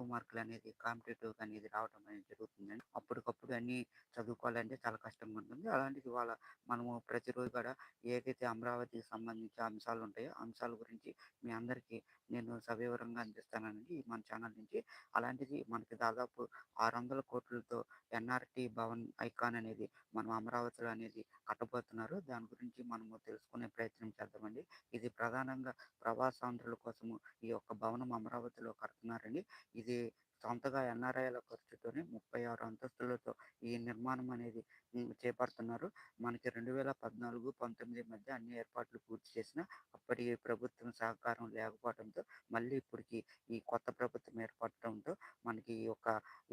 తక్కువ మార్కులు అనేది కాంపిటేటివ్ అనేది రావడం అనేది జరుగుతుందండి. అప్పటికప్పుడు అన్ని చదువుకోవాలంటే చాలా కష్టంగా ఉంటుంది అలాంటిది వాళ్ళ మనము ప్రతిరోజు కూడా ఏదైతే అమరావతికి సంబంధించిన అంశాలు ఉంటాయో అంశాల గురించి మీ అందరికీ నేను సవివరంగా అందిస్తానండి మన ఛానల్ నుంచి. అలాంటిది మనకి దాదాపు ఆరు వందల కోట్లతో ఎన్ఆర్టీ భవన్ ఐకాన్ అనేది మనం అమరావతిలో అనేది కట్టబోతున్నారు. దాని గురించి మనము తెలుసుకునే ప్రయత్నం చేద్దామండి. ఇది ప్రధానంగా ప్రవాసాంధ్రుల కోసము ఈ యొక్క భవనం అమరావతిలో కడుతున్నారండి ఇది సొంతగా ఎన్ఆర్ఐల ఖర్చుతోనే ముప్పై ఆరు అంతస్తులతో ఈ నిర్మాణం అనేది చేపడుతున్నారు. మనకి రెండు వేల పద్నాలుగు పంతొమ్మిది మధ్య అన్ని ఏర్పాట్లు పూర్తి చేసిన అప్పటి ప్రభుత్వం సహకారం లేకపోవడంతో మళ్ళీ ఇప్పటికి ఈ కొత్త ప్రభుత్వం ఏర్పడటంతో మనకి ఈ యొక్క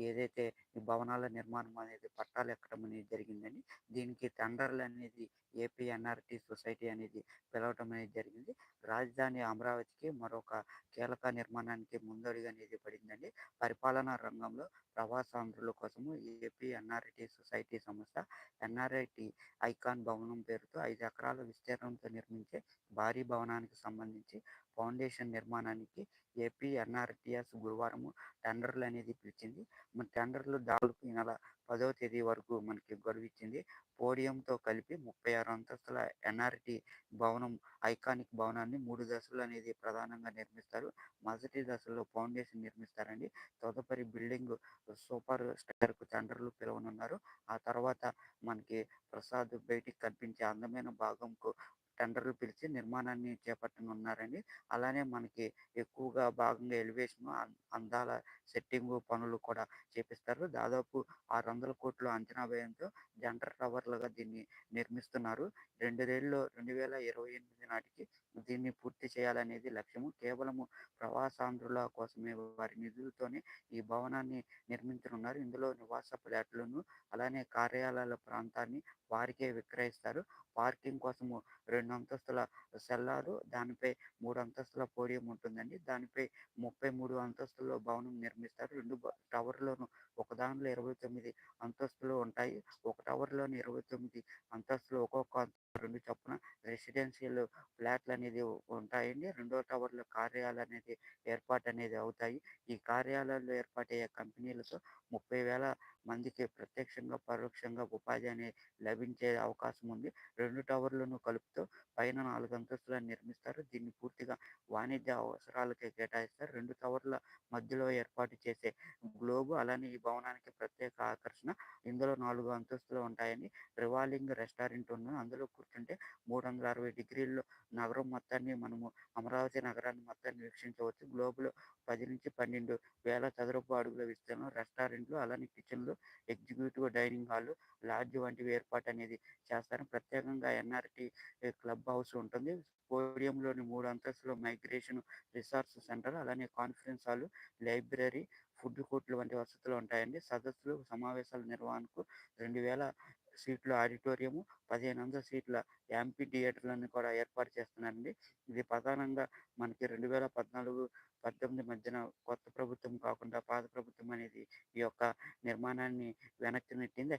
ఏదైతే ఈ భవనాల నిర్మాణం అనేది పట్టాలు ఎక్కడం అనేది జరిగిందండి దీనికి టెండర్లు అనేది ఏపీ ఎన్ఆర్టీ సొసైటీ అనేది పిలవటం అనేది జరిగింది. రాజధాని అమరావతికి మరొక కీలక నిర్మాణానికి ముందడుగు అనేది పడిందండి. పరిపాలనా రంగంలో ప్రవాసాంధ్రుల కోసము ఏపీ ఎన్ఆర్ఐటి సొసైటీ సంస్థ ఎన్ఆర్ఐటి ఐకాన్ భవనం పేరుతో ఐదు ఎకరాల విస్తీర్ణంతో నిర్మించే భారీ భవనానికి సంబంధించి ఫౌండేషన్ నిర్మాణానికి ఏపీ ఎన్ఆర్టీఎస్ గురువారం టెండర్లు అనేది పిలిచింది. మన టెండర్లు దాదాపు ఈ నెల పదవ తేదీ వరకు మనకి గడువు ఇచ్చింది పోడియంతో కలిపి ముప్పై ఆరు అంతస్తుల ఎన్ఆర్టీ భవనం ఐకానిక్ భవనాన్ని మూడు దశలు అనేది ప్రధానంగా నిర్మిస్తారు. మొదటి దశలో ఫౌండేషన్ నిర్మిస్తారండి. తదుపరి బిల్డింగ్ సూపర్ స్టార్కు టెండర్లు పిలవనున్నారు. ఆ తర్వాత మనకి ప్రసాద్ బయటికి కనిపించే అందమైన భాగంకు టెండర్లు పిలిచి నిర్మాణాన్ని చేపట్టనున్నారండి. అలానే మనకి ఎక్కువగా భాగంగా ఎలివేషన్ అందాల సెట్టింగ్ పనులు కూడా చేపిస్తారు. దాదాపు ఆరు వందల కోట్ల అంచనా వ్యయంతో జంటర్ టవర్లుగా దీన్ని నిర్మిస్తున్నారు. రెండు వేలలో రెండు వేల ఇరవై ఎనిమిది నాటికి దీన్ని పూర్తి చేయాలనేది లక్ష్యము. కేవలము ప్రవాసాంధ్రుల కోసమే వారి నిధులతోనే ఈ భవనాన్ని నిర్మించనున్నారు. ఇందులో నివాస ఫ్లాట్లను అలానే కార్యాలయాల ప్రాంతాన్ని వారికే విక్రయిస్తారు. పార్కింగ్ కోసము రెండు అంతస్తుల సెల్లారు దానిపై మూడు అంతస్తుల పోడియం ఉంటుందండి. దానిపై ముప్పై మూడు అంతస్తుల భవనం నిర్మిస్తారు. రెండు టవర్లోను ఒక దానిలో ఇరవై తొమ్మిది అంతస్తులు ఉంటాయి. ఒక టవర్లోని ఇరవై తొమ్మిది అంతస్తులు ఒక్కొక్క రెండు చొప్పున రెసిడెన్షియల్ ఫ్లాట్లు అనేది ఉంటాయండి. రెండో టవర్లో కార్యాలయాలు అనేది ఏర్పాటు అనేది అవుతాయి. ఈ కార్యాలయాల్లో ఏర్పాటయ్యే కంపెనీలతో ముప్పై వేల మందికి ప్రత్యక్షంగా పరోక్షంగా ఉపాధి అనే లభించే అవకాశం ఉంది. రెండు టవర్లను కలుపుతూ పైన నాలుగు అంతస్తులను నిర్మిస్తారు. దీన్ని పూర్తిగా వాణిజ్య అవసరాలకే కేటాయిస్తారు. రెండు టవర్ల మధ్యలో ఏర్పాటు చేసే గ్లోబు అలానే ఈ భవనానికి ప్రత్యేక ఆకర్షణ. ఇందులో నాలుగు అంతస్తులు ఉంటాయని రివాల్వింగ్ రెస్టారెంట్ ఉంది. అందులో కూర్చుంటే మూడు వందల అరవై డిగ్రీల్లో నగరం మొత్తాన్ని మనము అమరావతి నగరాన్ని మొత్తాన్ని వీక్షించవచ్చు. గ్లోబులో పది నుంచి పన్నెండు వేల చదరపు అడుగుల విస్తీర్ణం రెస్టారెంట్లు అలానే కిచెన్లు ఎగ్జిక్యూటివ్ డైనింగ్ హాల్ లాడ్జ్ వంటివి ఏర్పాటు అనేది చేస్తారు. ప్రత్యేకంగా ఎన్ఆర్టీ క్లబ్ హౌస్ ఉంటుంది. పోడియంలోని మూడు అంతస్తులు మైగ్రేషన్ రిసార్ట్స్ సెంటర్ అలానే కాన్ఫరెన్స్ హాల్ లైబ్రరీ ఫుడ్ కోర్టులు వంటి వసతులు ఉంటాయండి. సదస్సులు సమావేశాల నిర్వహణకు రెండు వేల సీట్ల ఆడిటోరియం పదిహేను వందల సీట్ల ఎంపీ థియేటర్లను కూడా ఏర్పాటు చేస్తున్నారండి. ఇది ప్రధానంగా మనకి రెండు వేల పద్నాలుగు పద్దెనిమిది మధ్యన కొత్త ప్రభుత్వం కాకుండా పాత ప్రభుత్వం అనేది ఈ యొక్క నిర్మాణాన్ని వెనక్కి నెట్టింది.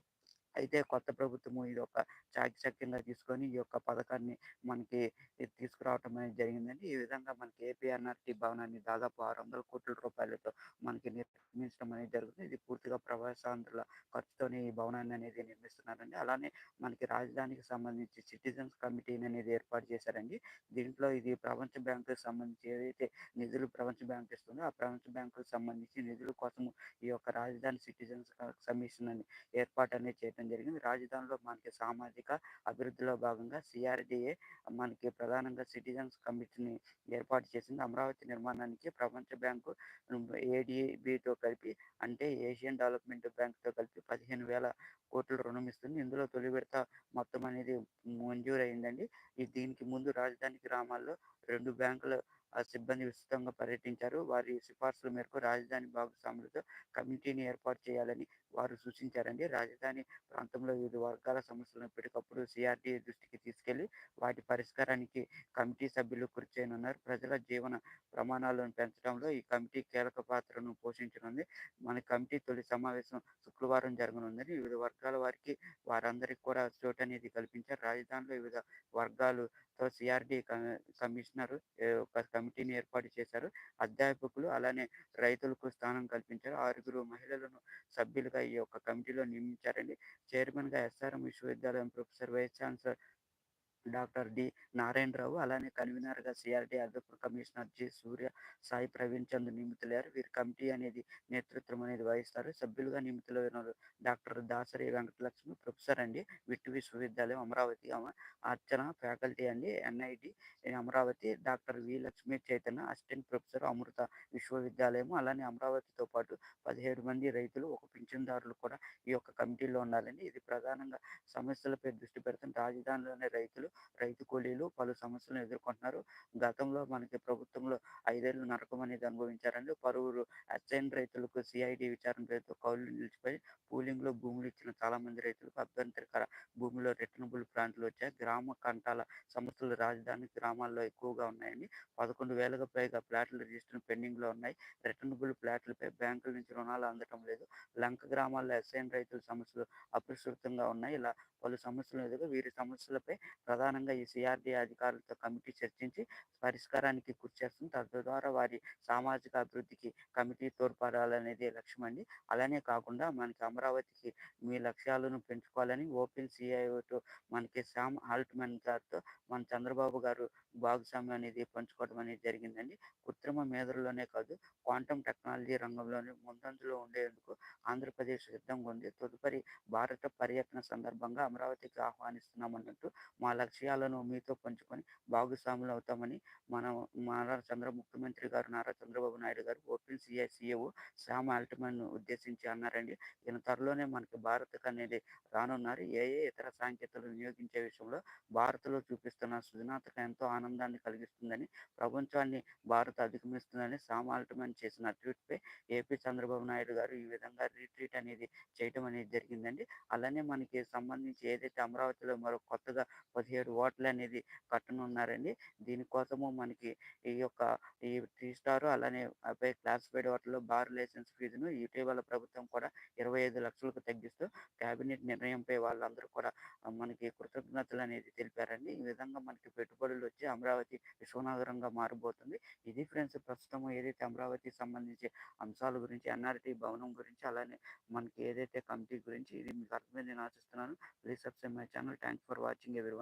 అయితే కొత్త ప్రభుత్వము ఇది ఒక చాకచక్యంగా తీసుకొని ఈ యొక్క పథకాన్ని మనకి తీసుకురావటం అనేది జరిగిందండి. ఈ విధంగా మనకి ఏపీఎన్ఆర్టీ భవనాన్ని దాదాపు ఆరు వందల కోట్ల రూపాయలతో మనకి నిర్మించడం అనేది జరుగుతుంది. ఇది పూర్తిగా ప్రవాసాంధ్రుల ఖర్చుతోనే ఈ భవనాన్ని అనేది నిర్మిస్తున్నారండి. అలానే మనకి రాజధానికి సంబంధించి సిటిజన్స్ కమిటీని అనేది ఏర్పాటు చేశారండి. దీంట్లో ఇది ప్రపంచ బ్యాంకు సంబంధించి ఏదైతే నిధులు ప్రపంచ బ్యాంక్ ఇస్తుందో ఆ ప్రపంచ బ్యాంకుకి సంబంధించి నిధుల కోసము ఈ యొక్క రాజధాని సిటిజన్స్ కమిషన్ అని ఏర్పాటు అనేది చేయడం జరిగింది. రాజధానిలో మనకి సామాజిక అభివృద్ధిలో భాగంగా సిఆర్డిఏ మనకి ప్రధానంగా సిటిజన్స్ కమిటీని ఏర్పాటు చేసింది. అమరావతి నిర్మాణానికి ప్రపంచ బ్యాంకు ఏడిబితో కలిపి అంటే ఏషియన్ డెవలప్మెంట్ బ్యాంక్తో కలిపి పదిహేను వేల కోట్ల రుణం ఇస్తుంది. ఇందులో తొలి విడత మొత్తం అనేది మంజూరు అయిందండి దీనికి ముందు రాజధాని గ్రామాల్లో రెండు బ్యాంకుల ఆ సిబ్బంది విస్తృతంగా పర్యటించారు. వారి సిఫార్సుల మేరకు రాజధాని భాగస్వాములతో కమిటీని ఏర్పాటు చేయాలని వారు సూచించారండి. రాజధాని ప్రాంతంలో వివిధ వర్గాల సమస్యలను ఎప్పటికప్పుడు సిఆర్డీ దృష్టికి తీసుకెళ్ళి వాటి పరిష్కారానికి కమిటీ సభ్యులు కృషి చేయనున్నారు. ప్రజల జీవన ప్రమాణాలను పెంచడంలో ఈ కమిటీ కీలక పాత్రను పోషించనుంది. మన కమిటీ తొలి సమావేశం శుక్రవారం జరగనుందని వివిధ వర్గాల వారికి వారందరికీ కూడా చోటు అనేది కల్పించారు. రాజధానిలో వివిధ వర్గాలతో సిఆర్డి కమిషనర్ కమిటీని ఏర్పాటు చేశారు. అధ్యాపకులు అలానే రైతులకు స్థానం కల్పించారు. ఆరుగురు మహిళలను సభ్యులుగా ఈ యొక్క కమిటీలో నియమించారండి. చైర్మన్‌గా ఎస్ఆర్ఎం విశ్వవిద్యాలయం professor vice chancellor doctor D. Narayanarao అలానే కన్వీనర్గా సిఆర్డి అదనపు కమిషనర్ జి. సూర్య సాయి ప్రవీణ్ చంద్ నియమితులయ్యారు. వీరి కమిటీ అనేది నేతృత్వం అనేది వహిస్తారు. సభ్యులుగా నియమితులైన డాక్టర్ దాసరి వెంకటలక్ష్మి ప్రొఫెసర్ అండి. విట్టు విశ్వవిద్యాలయం అమరావతి అర్చన ఫ్యాకల్టీ అండి. NIT Amaravati doctor V. Lakshmi Chaitanya assistant professor Amrita విశ్వవిద్యాలయం అలానే అమరావతితో పాటు పదిహేడు మంది రైతులు, ఒక పింఛన్దారులు కూడా ఈ యొక్క కమిటీలో ఉండాలండి. ఇది ప్రధానంగా సమస్యలపై దృష్టి పెడుతుంది. రాజధానిలోని రైతులు, రైతు కూలీలు పలు సమస్యలను ఎదుర్కొంటున్నారు. గతంలో మనకి ప్రభుత్వంలో ఐదేళ్ళు నరకం అనేది అనుభవించారండి. పలువురు అసైన్ రైతులకు సిఐడి విచారణ పేరుతో కౌలు నిలిచిపోయి పూలింగ్‌లో భూములు ఇచ్చిన చాలా మంది రైతులకు అభ్యంతరకర భూమిలో రిటర్నబుల్ ప్లాంట్లు వచ్చాయి. గ్రామ కంటాల సమస్యలు రాజధాని గ్రామాల్లో ఎక్కువగా ఉన్నాయండి. పదకొండు వేలకు పైగా ఫ్లాట్లు రిజిస్టర్ పెండింగ్లో ఉన్నాయి. రిటర్నబుల్ ప్లాట్లపై బ్యాంకుల నుంచి రుణాలు అందటం లేదు. లంక గ్రామాల్లో అసైన్ రైతుల సమస్యలు అప్రస్తుతంగా ఉన్నాయి. ఇలా పలు సమస్యలు ఎదుగు వీరి సమస్యలపై ప్రధానంగా ఈ సిఆర్డి అధికారులతో కమిటీ చర్చించి పరిష్కారానికి కృషి చేస్తుంది. తద్వారా వారి సామాజిక అభివృద్ధికి కమిటీ తోడ్పడాలనేది లక్ష్యమండి. అలానే కాకుండా మనకి అమరావతికి మీ లక్ష్యాలను పెంచుకోవాలని ఓపెన్ సిఐఓతో మనకి శామ్ ఆల్ట్మెన్ గారితో మన చంద్రబాబు గారు భాగస్వామ్యం అనేది పంచుకోవడం అనేది జరిగిందండి. కృత్రిమ మేధలోనే కాదు క్వాంటమ్ టెక్నాలజీ రంగంలోని ముందంజలో ఉండేందుకు ఆంధ్రప్రదేశ్ సిద్ధంగా ఉంది. తదుపరి భారత పర్యటన సందర్భంగా అమరావతికి ఆహ్వానిస్తున్నామన్నట్టు మా లక్ష్యాలను మీతో పంచుకొని భాగస్వాములు అవుతామని మన నారా చంద్ర ముఖ్యమంత్రి గారు Nara Chandrababu Naidu garu open CI CEO Sam Altman ఉద్దేశించి అన్నారండి. ఈయన త్వరలోనే మనకి భారత్ అనేది రానున్నారు. ఏఐ ఇతర సాంకేతికతలు వినియోగించే విషయంలో భారత్‌లో చూపిస్తున్న సృజనాత్మకత ఎంతో ఆనందాన్ని కలిగిస్తుందని, ప్రపంచాన్ని భారత్ అధిగమిస్తుందని శామ్ ఆల్టమన్ చేసిన ట్వీట్‌పై ఏపీ చంద్రబాబు నాయుడు గారు ఈ విధంగా రీట్రీట్ అనేది చేయటం అనేది జరిగిందండి. అలానే మనకి సంబంధించి ఏదైతే అమరావతిలో మరో కొత్తగా పదిహేను పదిహేడు ఓట్లు అనేది కట్టనున్నారండి. దీనికోసము మనకి ఈ యొక్క ఈ త్రీ స్టార్ అలానే అబ్బాయి క్లాసిఫైడ్ వాటిల్లో బార్ లైసెన్స్ ఫీజును ఇటీవల ప్రభుత్వం కూడా 25,00,000కు తగ్గిస్తూ కేబినెట్ నిర్ణయంపై వాళ్ళందరూ కూడా మనకి కృతజ్ఞతలు అనేది తెలిపారండి. ఈ విధంగా మనకి పెట్టుబడులు వచ్చి అమరావతి విశ్వనగరంగా మారబోతుంది. ఇది ఫ్రెండ్స్ ప్రస్తుతం ఏదైతే అమరావతికి సంబంధించి అంశాల గురించి ఎన్ఆర్‌టీ భవనం గురించి అలానే మనకి ఏదైతే కమిటీ గురించి ఇది మీకు అర్థమైందని ఆశిస్తున్నాను. Please subscribe my channel. Thank for watching ఎవరి